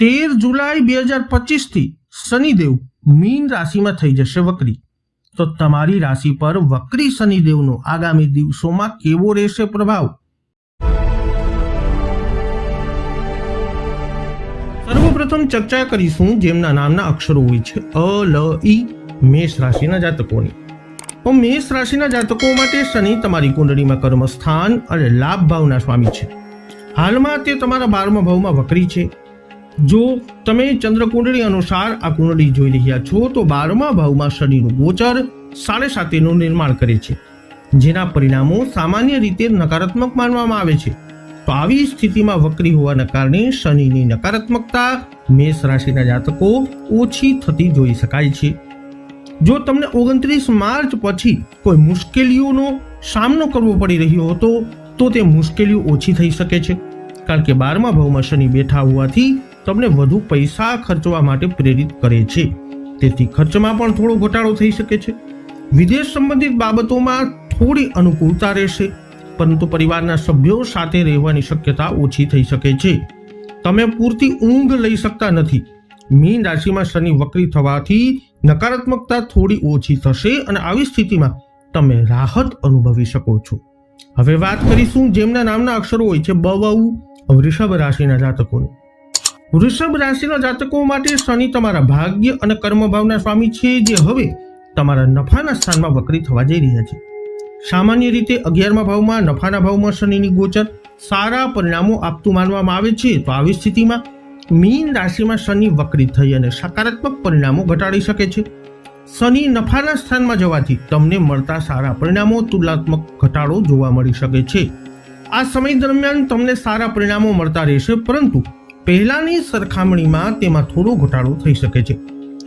તેર જુલાઈ બે હજાર પચીસથી શનિદેવ મીન રાશિમાં થઈ જશે વક્રી. તો તમારી રાશિ પર વક્રી શનિદેવનો આગામી દિવસોમાં કેવો રહેશે પ્રભાવ? સર્વપ્રથમ ચર્ચા કરીશું જેમના નામના અક્ષરો હોય છે અ, લ, ઈ, મેષ રાશિના જાતકોની. તો મેષ રાશિના જાતકો માટે શનિ તમારી કુંડળીમાં કર્મસ્થાન અને લાભ ભાવના સ્વામી છે. હાલમાં તે તમારા બારમા ભાવમાં વક્રી છે. જો તમે ચંદ્ર કુંડળી અનુસાર આ કુંડળી જોઈ રહ્યા છો, તો બારમા ભાવમાં શનિનું ગોચર સાડે સાતેનું નિર્માણ કરે છે. જેના પરિણામો સામાન્ય રીતે નકારાત્મક માનવામાં આવે છે. તો આવી સ્થિતિમાં વક્રી હોવાના કારણે શનિની નકારાત્મકતા મેષ રાશિના જાતકો ઓછી થતી જોઈ શકાય છે. જો તમને ઓગણત્રીસ માર્ચ પછી કોઈ મુશ્કેલીઓનો સામનો કરવો પડી રહ્યો હતો, તો તે મુશ્કેલીઓ ઓછી થઈ શકે છે. કારણ કે બારમા ભાવમાં શનિ બેઠા હોવાથી તમને વધુ પૈસા ખર્ચવા માટે પ્રેરિત કરે છે. તેથી ખર્ચમાં પણ થોડો ઘટાડો થઈ શકે છે. વિદેશ સંબંધિત બાબતોમાં થોડી અનુકૂળતા રહેશે, પરંતુ પરિવારના સભ્યો સાથે રહેવાની શક્યતા ઓછી થઈ શકે છે. તમે પૂરતી ઊંઘ લઈ શકતા નથી. મીન રાશિમાં શનિ વક્રી થવાથી નકારાત્મકતા થોડી ઓછી થશે અને આવી સ્થિતિમાં તમે રાહત અનુભવી શકો છો. હવે વાત કરીશું જેમના નામના અક્ષરો હોય છે બવુ વૃષભ રાશિના જાતકોની. વૃષભ રાશિના જાતકો માટે શનિ તમારા ભાગ્ય અને કર્મભાવના સ્વામી છે જે હવે તમારા નફાના સ્થાનમાં વક્રી થવા જઈ રહ્યા છે. સામાન્ય રીતે અગિયારમા ભાવમાં, નફાના ભાવમાં શનિની ગોચર સારા પરિણામો આપતું માનવામાં આવે છે. તો આવી સ્થિતિમાં મીન રાશિમાં શનિ વકરી થઈ અને સકારાત્મક પરિણામો ઘટાડી શકે છે. શનિ નફાના સ્થાનમાં જવાથી તમને મળતા સારા પરિણામો, તુલનાત્મક ઘટાડો જોવા મળી શકે છે. આ સમય દરમિયાન તમને સારા પરિણામો મળતા રહેશે, પરંતુ પહેલાની સરખામણીમાં તેમાં થોડો ઘટાડો થઈ શકે છે.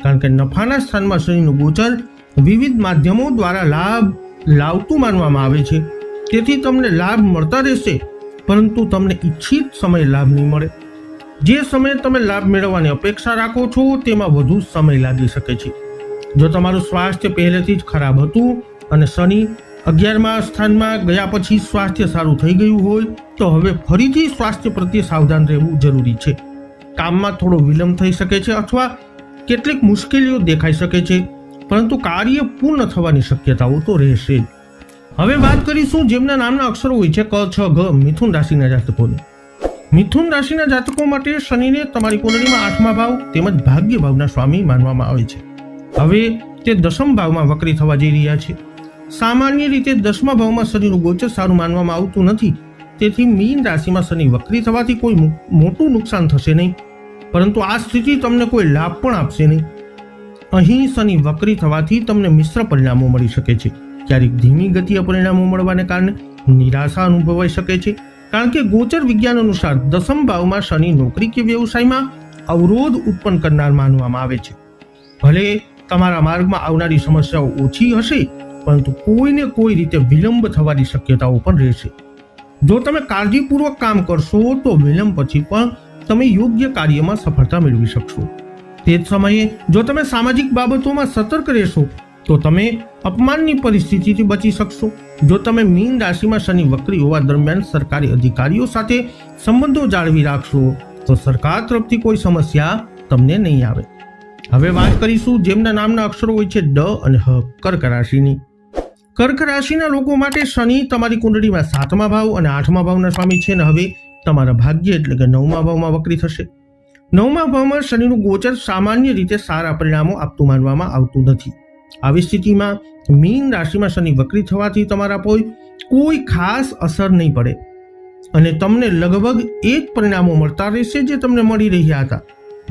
કારણ કે નફાના સ્થાનમાં શનિનું ગોચર વિવિધ માધ્યમો દ્વારા લાભ લાવતું માનવામાં આવે છે. તેથી તમને લાભ મળતા રહેશે, પરંતુ તમને ઈચ્છિત સમય લાભ નહીં મળે. જે સમયે તમે લાભ મેળવવાની અપેક્ષા રાખો છો, તેમાં વધુ સમય લાગી શકે છે. જો તમારું સ્વાસ્થ્ય પહેલેથી જ ખરાબ હતું અને શનિ અગિયારમા સ્થાનમાં ગયા પછી સ્વાસ્થ્ય સારું થઈ ગયું હોય તો હવે ફરીથી સ્વાસ્થ્ય પ્રત્યે સાવધાન રહેવું જરૂરી છે. કામમાં થોડો વિલંબ થઈ શકે છે અથવા કેટલીક મુશ્કેલીઓ દેખાઈ શકે છે, પરંતુ કાર્ય પૂર્ણ થવાની શક્યતાઓ તો રહેશે જ. હવે વાત કરીશું જેમના નામના અક્ષરો હોય છે ક, છ ગ મિથુન રાશિના જાતકોની. મિથુન રાશિના જાતકો માટે શનિને તમારી કુંડળીમાં આઠમા ભાવ તેમજ ભાગ્ય ભાવના સ્વામી માનવામાં આવે છે. હવે તે દસમ ભાવમાં વક્રી થવા જઈ રહ્યા છે. સામાન્ય રીતે દસમા ભાવમાં શનિનું ગોચર સારું માનવામાં આવતું નથી. તેથી મીન રાશિમાં શનિ વક્રી થવાથી કોઈ મોટું નુકસાન થશે નહીં. પરંતુ આ સ્થિતિ તમને કોઈ લાભ પણ આપશે નહીં. અહીં શનિ વક્રી થવાથી તમને મિશ્ર પરિણામો મળી શકે છે. ક્યારેક ધીમી ગતિએ પરિણામો મળવાને કારણે નિરાશા અનુભવાઈ શકે છે. કારણ કે ગોચર વિજ્ઞાન અનુસાર દસમ ભાવમાં શનિ નોકરી કે વ્યવસાયમાં અવરોધ ઉત્પન્ન કરનાર માનવામાં આવે છે. ભલે તમારા માર્ગમાં આવનારી સમસ્યાઓ ઓછી હશે પરંતુ કોઈને કોઈ રીતે વિલંબ થવાની શક્યતાઓ પણ રહેશે. જો તમે કાળજીપૂર્વક કામ કરશો, તો વિલંબ પછી પણ તમે યોગ્ય કાર્યમાં સફળતા મેળવી શકશો. તે જ સમયે જો તમે સામાજિક બાબતોમાં સતર્ક રહેશો, તો તમે અપમાનની પરિસ્થિતિથી બચી શકશો. જો તમે મીન રાશિમાં શનિ વક્રી હોવા દરમિયાન સરકારી અધિકારીઓ સાથે સંબંધો જાળવી રાખશો, તો સરકાર તરફથી કોઈ સમસ્યા તમને નહીં આવે. હવે વાત કરીશું જેમના નામના અક્ષરો હોય છે ડ અને હ કર્ક રાશિની. કર્ક રાશિના લોકો માટે શનિ તમારી કુંડળીમાં સાતમા ભાવ અને આઠમા ભાવના સ્વામી છે અને હવે તમારા ભાગ્ય એટલે કે નવમા ભાવમાં વક્રી થશે. નવમા ભાવમાં શનિનું ગોચર સામાન્ય રીતે સારા પરિણામો આપતું માનવામાં આવતું નથી. આવી સ્થિતિમાં મીન રાશિમાં શનિ વક્રી થવાથી તમારા કોઈ કોઈ ખાસ અસર નહીં પડે અને તમને લગભગ એ જ પરિણામો મળતા રહેશે જે તમને મળી રહ્યા હતા.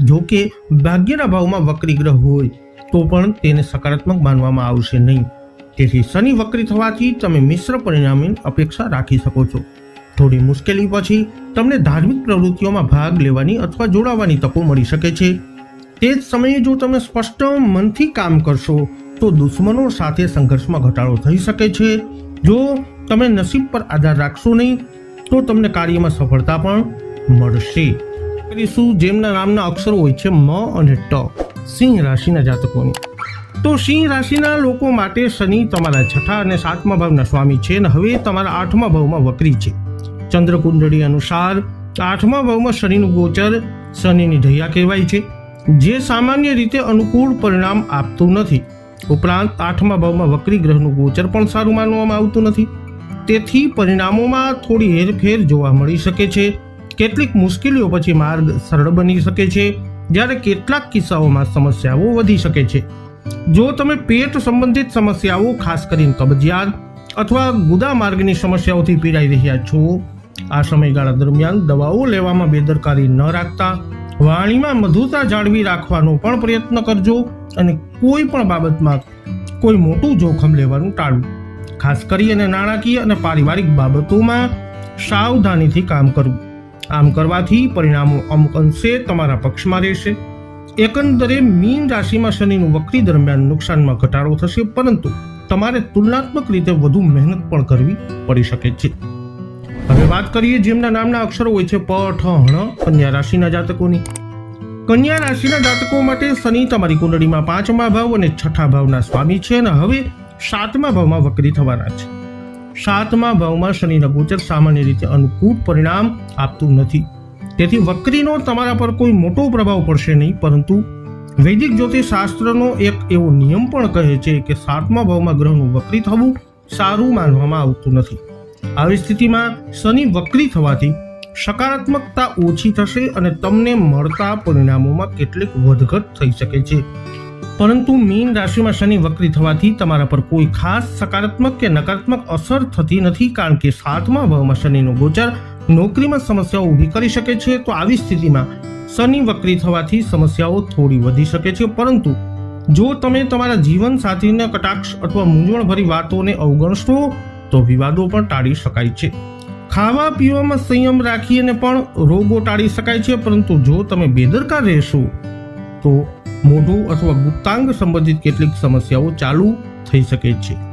જો કે ભાગ્યના ભાવમાં વક્રી ગ્રહ હોય તો પણ તેને સકારાત્મક માનવામાં આવશે નહીં. તેથી શનિ વક્રી થવાથી તમે મિશ્ર પરિણામની અપેક્ષા રાખી શકો છો. થોડી મુશ્કેલી પછી તમને ધાર્મિક પ્રવૃત્તિઓમાં ભાગ લેવાની અથવા જોડાવાની તકો મળી શકે છે. તે જ સમયે જો તમે સ્પષ્ટ મનથી કામ કરશો, તો દુશ્મનો સાથે સંઘર્ષમાં ઘટાડો થઈ શકે છે. જો તમે નસીબ પર આધાર રાખશો નહીં, તો તમને કાર્યમાં સફળતા પણ મળશે. કરીશું જેમના નામના અક્ષરો હોય છે મ અને ટ. સિંહ રાશિના જાતકોની. તો સિંહ રાશિના લોકો માટે શનિ તમારા છઠ્ઠા અને સાતમા ભાવના સ્વામી છે અને હવે તમારા આઠમા ભાવમાં વક્રી છે. ચંદ્ર કુંડળી અનુસાર આઠમા ભાવમાં શનિનું ગોચર શનિની ઢૈયા કહેવાય છે. જે સામાન્ય રીતે અનુકૂળ પરિણામ આપતું નથી. ઉપરાંત આઠમા ભાવમાં વક્રી ગ્રહનું ગોચર પણ સારું માનવામાં આવતું નથી. તેથી પરિણામોમાં થોડી હેરફેર જોવા મળી શકે છે. કેટલીક મુશ્કેલીઓ પછી માર્ગ સરળ બની શકે છે. જ્યારે કેટલાક કિસ્સાઓમાં સમસ્યાઓ વધી શકે છે. જો તમે પેટ સંબંધિત સમસ્યાઓ, ખાસ કરીને કબજિયાત અથવા ગુદા માર્ગની સમસ્યાઓથી પીડાઈ રહ્યા છો, આ સમયગાળા દરમિયાન દવાઓ લેવામાં બેદરકારી ન રાખતા, વાણીમાં મધુરતા જાળવી રાખવાનો પણ પ્રયત્ન કરજો અને કોઈ પણ બાબતમાં કોઈ મોટું જોખમ લેવાનું ટાળવું. ખાસ કરી અને નાણાકીય અને પારિવારિક બાબતોમાં સાવધાનીથી કામ કરવું. આમ કરવાથી પરિણામો અમુક અંશે તમારા પક્ષમાં રહેશે. એકંદરે મીન રાશિમાં શનિનું વક્રી દરમિયાન નુકસાનમાં ઘટાડો થશે, પરંતુ તમારે તુલનાત્મક રીતે વધુ મહેનત પણ કરવી પડી શકે છે. હવે વાત કરીએ જેમના નામના અક્ષરો હોય છે, પ, ઠ હણ કન્યા રાશિના જાતકોની. કન્યા રાશિના જાતકો માટે શનિ તમારી કુંડળીમાં પાંચમા ભાવ અને છઠ્ઠા ભાવના સ્વામી છે અને હવે સાતમા ભાવમાં વક્રી થવાના છે. સાતમા ભાવમાં શનિના ગોચર સામાન્ય રીતે અનુકૂળ પરિણામ આપતું નથી. તેથી વક્રીનો તમારા પર કોઈ મોટો પ્રભાવ પડશે નહીં, પરંતુ વૈદિક જ્યોતિષ શાસ્ત્રનો એક એવો નિયમ પણ કહે છે કે સાતમા ભાવમાં ગ્રહનું વક્રી થવું સારું માનવામાં આવતું નથી. આવી સ્થિતિમાં શનિ વક્રી થવાથી સકારાત્મકતા ઓછી થશે અને તમને મળતા પરિણામોમાં કેટલીક વધઘટ થઈ શકે છે. પરંતુ મીન રાશિમાં શનિ વક્રી થવાથી તમારા પર કોઈ ખાસ સકારાત્મક કે નકારાત્મક અસર થતી નથી, કારણ કે સાતમા ભાવમાં શનિનો ગોચર નોકરીમાં સમસ્યાઓ ઊભી કરી શકે છે, તો આવી સ્થિતિમાં શનિ વક્રી થવાથી સમસ્યાઓ થોડી વધી શકે છે. પરંતુ જો તમે તમારા જીવન સાથીના કટાક્ષ અથવા મૂંઝવણભરી વાતોને અવગણશો, તો વિવાદો પણ ટાળી શકાય છે. ખાવા પીવામાં સંયમ રાખીને પણ રોગો ટાળી શકાય છે, પરંતુ જો તમે બેદરકાર રહેશો, તો મોઢું અથવા ગુપ્તાંગ સંબંધિત કેટલીક સમસ્યાઓ ચાલુ થઈ શકે છે.